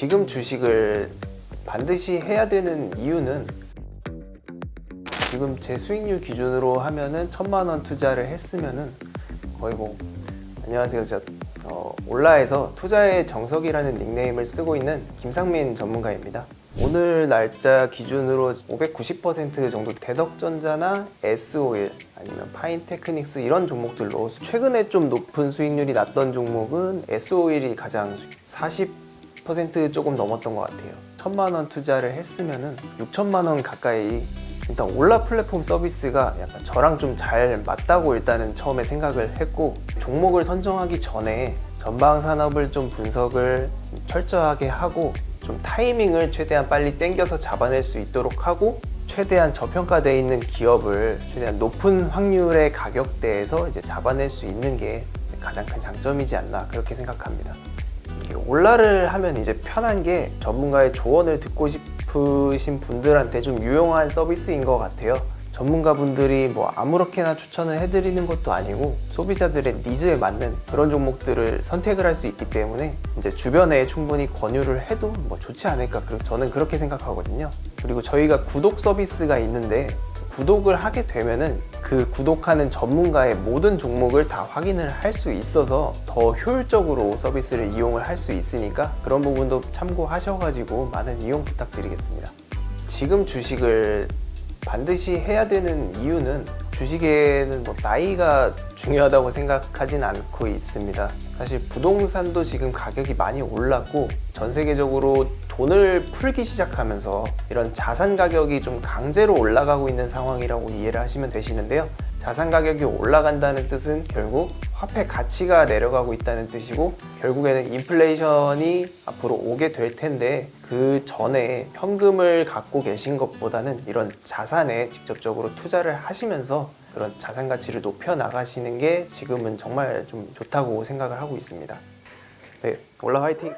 지금 주식을 반드시 해야 되는 이유는 지금 제 수익률 기준으로 하면은 천만 원 투자를 했으면은 거의 뭐 안녕하세요 저 어, 올라에서 투자의 정석이라는 닉네임을 쓰고 있는 김상민 전문가입니다. 오늘 날짜 기준으로 590% 정도 대덕전자나 S-오일 아니면 파인테크닉스 이런 종목들로 최근에 좀 높은 수익률이 났던 종목은 S-오일이 가장 40% 조금 넘었던 것 같아요. 천만 원 투자를 했으면은 6천만 원 가까이 일단 올라 플랫폼 서비스가 약간 저랑 좀 잘 맞다고 일단은 처음에 생각을 했고 종목을 선정하기 전에 전방 산업을 좀 분석을 철저하게 하고 좀 타이밍을 최대한 빨리 땡겨서 잡아낼 수 있도록 하고 최대한 저평가되어 있는 기업을 최대한 높은 확률의 가격대에서 이제 잡아낼 수 있는 게 가장 큰 장점이지 않나 그렇게 생각합니다. 올라를 하면 이제 편한 게 전문가의 조언을 듣고 싶으신 분들한테 좀 유용한 서비스인 것 같아요. 전문가분들이 뭐 아무렇게나 추천을 해드리는 것도 아니고 소비자들의 니즈에 맞는 그런 종목들을 선택을 할 수 있기 때문에 이제 주변에 충분히 권유를 해도 뭐 좋지 않을까 저는 그렇게 생각하거든요. 그리고 저희가 구독 서비스가 있는데 구독을 하게 되면은 그 구독하는 전문가의 모든 종목을 다 확인을 할 수 있어서 더 효율적으로 서비스를 이용을 할 수 있으니까 그런 부분도 참고하셔가지고 많은 이용 부탁드리겠습니다. 지금 주식을 반드시 해야 되는 이유는 주식에는 뭐 나이가 중요하다고 생각하진 않고 있습니다. 사실 부동산도 지금 가격이 많이 올랐고 전 세계적으로 돈을 풀기 시작하면서 이런 자산 가격이 좀 강제로 올라가고 있는 상황이라고 이해를 하시면 되시는데요. 자산 가격이 올라간다는 뜻은 결국 화폐 가치가 내려가고 있다는 뜻이고 결국에는 인플레이션이 앞으로 오게 될 텐데 그 전에 현금을 갖고 계신 것보다는 이런 자산에 직접적으로 투자를 하시면서 그런 자산 가치를 높여 나가시는 게 지금은 정말 좀 좋다고 생각을 하고 있습니다. 네, 올라 화이팅!